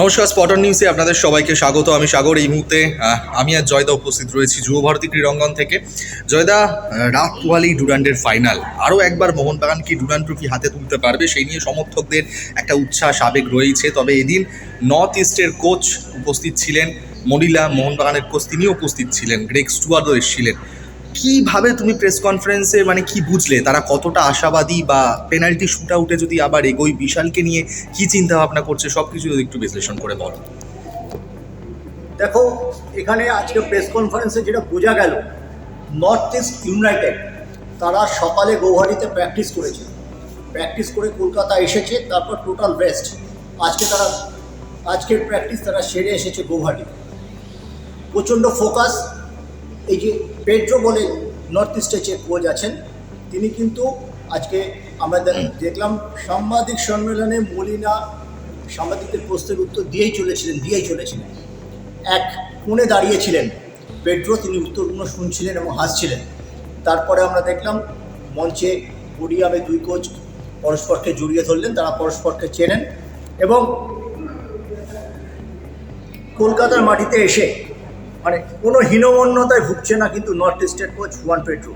নমস্কার, স্পটন নিউজে আপনাদের সবাইকে স্বাগত। আমি সাগর এই মুহূর্তে আমি আর জয়দা উপস্থিত রয়েছি যুব ভারতী ক্রীড়াঙ্গন থেকে। জয়দা রাত পোয়ালি ডুরান্ডের ফাইনাল আরও একবার মোহনবাগান কি ডুরান্ড ট্রফি হাতে তুলতে পারবে সেই নিয়ে সমর্থকদের একটা উচ্ছ্বাস আবেগ রয়েছে। তবে এদিন নর্থ ইস্টের কোচ উপস্থিত ছিলেন, মনিলা মোহনবাগানের কোচ তিনিও উপস্থিত ছিলেন গ্রেক স্টুয়ার্ডও এসেছিলেন। কীভাবে তুমি প্রেস কনফারেন্সে মানে কি বুঝলে? তারা কতটা আশাবাদী বা পেনাল্টি শুট আউটে যদি আবার এগোই বিশালকে নিয়ে কি চিন্তা ভাবনা করছে সব কিছু যদি একটু বিশ্লেষণ করে বলো। দেখো, এখানে আজকে প্রেস কনফারেন্সে যেটা বোঝা গেল নর্থ ইস্ট ইউনাইটেড তারা সকালে গৌহাটিতে প্র্যাকটিস করেছে। প্র্যাকটিস করে কলকাতা এসেছে, তারপর টোটাল রেস্ট আজকে তারা, আজকের প্র্যাকটিস তারা সেরে এসেছে গৌহাটি প্রচণ্ড ফোকাস এই যে পেড্রো বলে নর্থ ইস্টের যে কোচ আছেন তিনি কিন্তু আজকে আমরা দেখলাম সাংবাদিক সম্মেলনে মলিনা সাংবাদিকদের প্রশ্নের উত্তর দিয়েই চলেছিলেন দিয়েই চলেছিলেন। এক কোণে দাঁড়িয়েছিলেন পেড্রো তিনি উত্তরগুলো শুনছিলেন এবং হাসছিলেন। তারপরে আমরা দেখলাম মঞ্চে পোডিয়ামে দুই কোচ পরস্পরকে জড়িয়ে ধরলেন তারা পরস্পরকে চেনেন এবং কলকাতার মাটিতে এসে মানে কোনো হীনমন্যতায় ভুগছে না কিন্তু নর্থ ইস্টের কোচ হুয়ান পেট্রো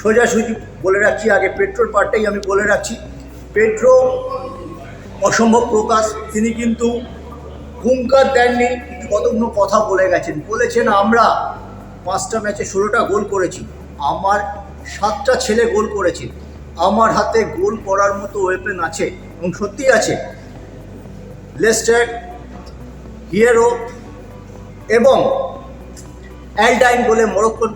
সোজাসুজি বলে রাখছি, আগে পেট্রোর পার্টটাই আমি বলে রাখছি। পেট্রো অসম্ভব প্রকাশ, তিনি কিন্তু হুঙ্কার দেননি, কতগুলো কথা বলে গেছেন। বলেছেন, আমরা পাঁচটা ম্যাচে ষোলোটা গোল করেছি, আমার সাতটা ছেলে গোল করেছে, আমার হাতে গোল করার মতো ওয়েপেন আছে, এবং সত্যিই আছে। লেস্টার হিয়েরো এবং অ্যালডাইন বলে মরক্কোর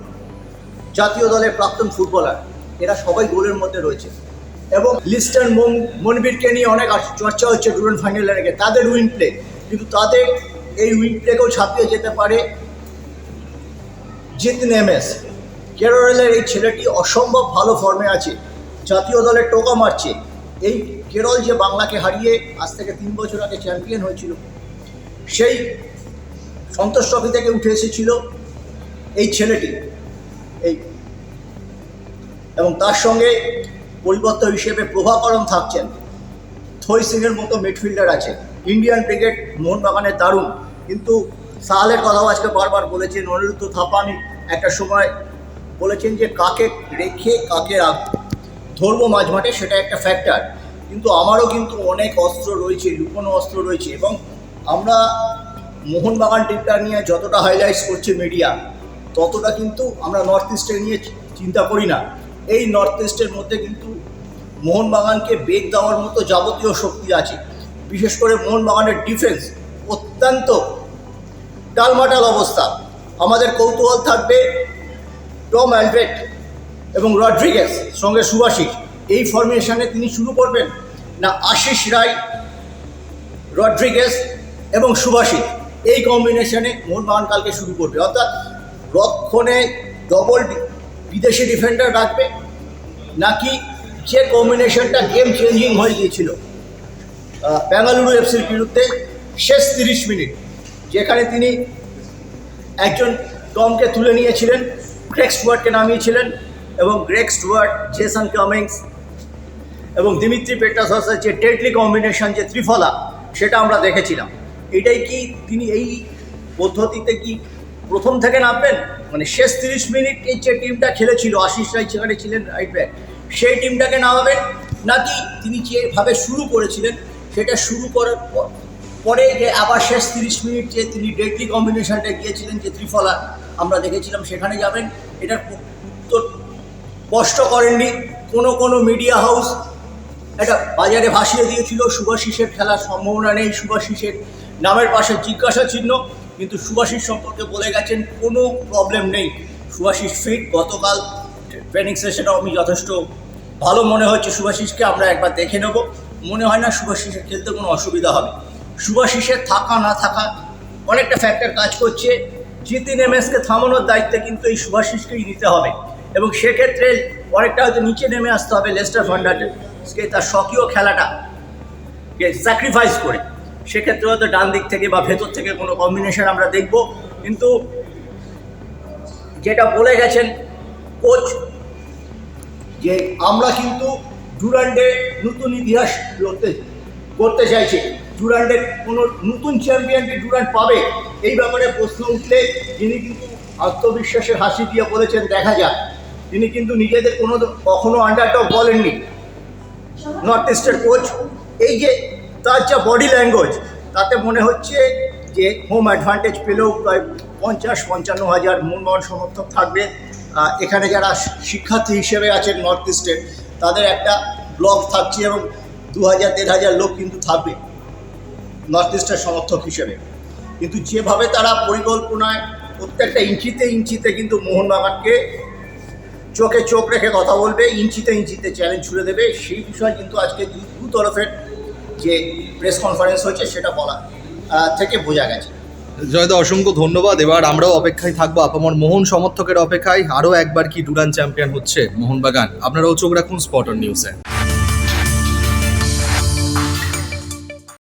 জাতীয় দলের প্রাক্তন ফুটবলার। এরা সবাই গোলের মধ্যে রয়েছে। এবং লিস্টার্ন মন মনবীরকে নিয়ে অনেক চর্চা হচ্ছে ডুরেন্ট ফাইনালের আগে। তাদের উইন প্লে কিন্তু তাদের এই উইন প্লেকেও ছাপিয়ে যেতে পারে জিতিন এমএস কেরলের এই ছেলেটি অসম্ভব ভালো ফর্মে আছে। জাতীয় দলের টোকা মারছে। এই কেরল যে বাংলাকে হারিয়ে আজ থেকে তিন বছর আগে চ্যাম্পিয়ন হয়েছিল, সেই সন্তোষ ট্রফি থেকে উঠে এসেছিল। এই ছেলেটি, এই, এবং তার সঙ্গে পরিবর্তন হিসেবে প্রভাকরণ থাকছেন। থই সিংয়ের মতো মিডফিল্ডার আছে। ইন্ডিয়ান ক্রিকেট মোহনবাগানের দারুণ। কিন্তু সাহালের কথাও আজকে বারবার বলেছেন, অনিরুদ্ধ থাপানি একটা সময় বলেছেন যে, কাকে রেখে কাকে রাখ ধরবো মাঝ মাঠে, সেটা একটা ফ্যাক্টর কিন্তু আমারও কিন্তু অনেক অস্ত্র রয়েছে, লুকোনো অস্ত্র রয়েছে, এবং আমরা মোহনবাগান টিমটা নিয়ে যতটা হাইলাইটস করছে মিডিয়া ততটা কিন্তু আমরা নর্থ ইস্টে নিয়ে চিন্তা করি না। এই নর্থ ইস্টের মধ্যে কিন্তু মোহনবাগানকে বেগ দেওয়ার মতো যাবতীয় শক্তি আছে। বিশেষ করে মোহনবাগানের ডিফেন্স অত্যন্ত টালমাটাল অবস্থা। আমাদের কৌতূহল থাকবে টম অ্যালভেট এবং রড্রিগেস সঙ্গে সুভাষিস এই ফরমেশনে তিনি শুরু করবেন না আশিস রায় রড্রিগেস এবং সুভাষিস এই কম্বিনেশনে মোহনবাগান কালকে শুরু করবে। অর্থাৎ রক্ষণে ডবল বিদেশি ডিফেন্ডার রাখবে, নাকি যে কম্বিনেশনটা গেম চেঞ্জিং হয়ে গিয়েছিল বেঙ্গালুরু এফসির বিরুদ্ধে শেষ তিরিশ মিনিট, যেখানে তিনি একজন টমকে তুলে নিয়েছিলেন গ্রেক স্টুয়ার্টকে নামিয়েছিলেন এবং গ্রেক স্টুয়ার্ট জেসন কামিংস এবং দিমিত্রি পেট্রাসসের যে ডেডলি কম্বিনেশন যে ত্রিফলা, সেটা আমরা দেখেছিলাম। এটাই কি তিনি এই পদ্ধতিতে কি প্রথম থেকে নামবেন? মানে শেষ তিরিশ মিনিট এই যে টিমটা খেলেছিল আশিস রায় সেখানে ছিলেন রাইট ব্যাক সেই টিমটাকে নামাবেন। নাকি তিনি যেভাবে শুরু করেছিলেন, সেটা শুরু করার পর, পরে যে আবার শেষ তিরিশ মিনিট যে তিনি ডেডলি কম্বিনেশনটা গিয়েছিলেন, যে ত্রিফলা, আমরা দেখেছিলাম সেখানে যাবেন। এটার উত্তর স্পষ্ট করেননি। কোনো কোনো মিডিয়া হাউস এটা বাজারে ভাসিয়ে দিয়েছিল। সুভাষিসের খেলার সম্ভাবনা নেই। সুভাষিসের নামের পাশে জিজ্ঞাসা চিহ্ন কিন্তু সুভাষিস সম্পর্কে বলে গেছেন, কোনো প্রবলেম নেই। সুভাষিস ফিট গতকাল ট্রেনিং সেশনেও আমি যথেষ্ট ভালো মনে হচ্ছে সুভাষিসকে, আমরা একবার দেখে নেব। মনে হয় না সুভাষিসের খেলতে কোনো অসুবিধা হবে। সুভাষিসের থাকা, না থাকা অনেকটা ফ্যাক্টর কাজ করছে। জিতিন এমএসকে থামানোর দায়িত্ব কিন্তু এই সুভাষিসকেই নিতে হবে। এবং সেক্ষেত্রে অনেকটা হয়তো নিচে নেমে আসতে হবে লেস্টার ফান্ডারকে তার স্বকীয় খেলাটা স্যাক্রিফাইস করে। সেক্ষেত্রে হয়তো ডান দিক থেকে বা ভেতর থেকে কোনো কম্বিনেশন আমরা দেখব। কিন্তু যেটা বলে গেছেন কোচ যে আমরা কিন্তু ডুরান্ডে নতুন ইতিহাস লড়তে করতে চাইছি। ডুরান্ডের কোনো নতুন চ্যাম্পিয়নকে ডুরান্ড পাবে? এই ব্যাপারে প্রশ্ন উঠলে তিনি কিন্তু আত্মবিশ্বাসের হাসি দিয়ে বলেছেন, দেখা যাক। তিনি কিন্তু নিজেদের কোনো কখনো আন্ডারটক বলেননি। নর্থ ইস্টের কোচ এই যে তার যা বডি ল্যাঙ্গুয়েজ তাতে মনে হচ্ছে যে হোম অ্যাডভান্টেজ পেলেও প্রায় পঞ্চাশ, পঞ্চান্ন হাজার মনমোহন সমর্থক থাকবে। এখানে যারা শিক্ষার্থী হিসেবে আছেন নর্থ ইস্টের তাদের একটা ব্লক থাকছে এবং দু হাজার, দেড় হাজার লোক কিন্তু থাকবে নর্থ ইস্টের সমর্থক হিসেবে। কিন্তু যেভাবে তারা পরিকল্পনায় প্রত্যেকটা ইঞ্চিতে ইঞ্চিতে কিন্তু মোহনবাগানকে চোখে চোখ রেখে কথা বলবে, ইঞ্চিতে ইঞ্চিতে চ্যালেঞ্জ ছুড়ে দেবে, সেই বিষয়ে কিন্তু আজকে দু তরফের যে প্রেস কনফারেন্স হয়েছে সেটা বলা থেকে বোঝা গেছে। জয়দা, অসংখ্য ধন্যবাদ। এবার আমরাও অপেক্ষায় থাকব আপামর মোহন সমর্থকের অপেক্ষায়। আরও একবার কি ডুরান চ্যাম্পিয়ন হচ্ছে মোহনবাগান। আপনারাও চোখ রাখুন স্পটন নিউজে